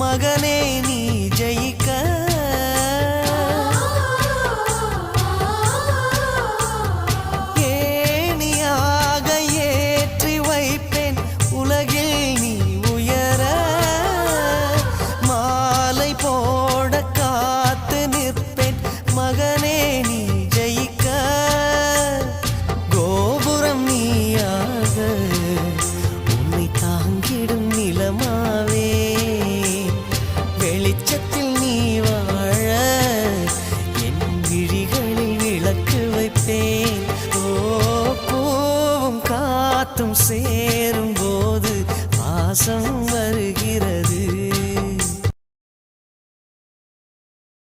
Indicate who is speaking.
Speaker 1: மகனே நீ நாத்தும் சேரும் போது பாசம்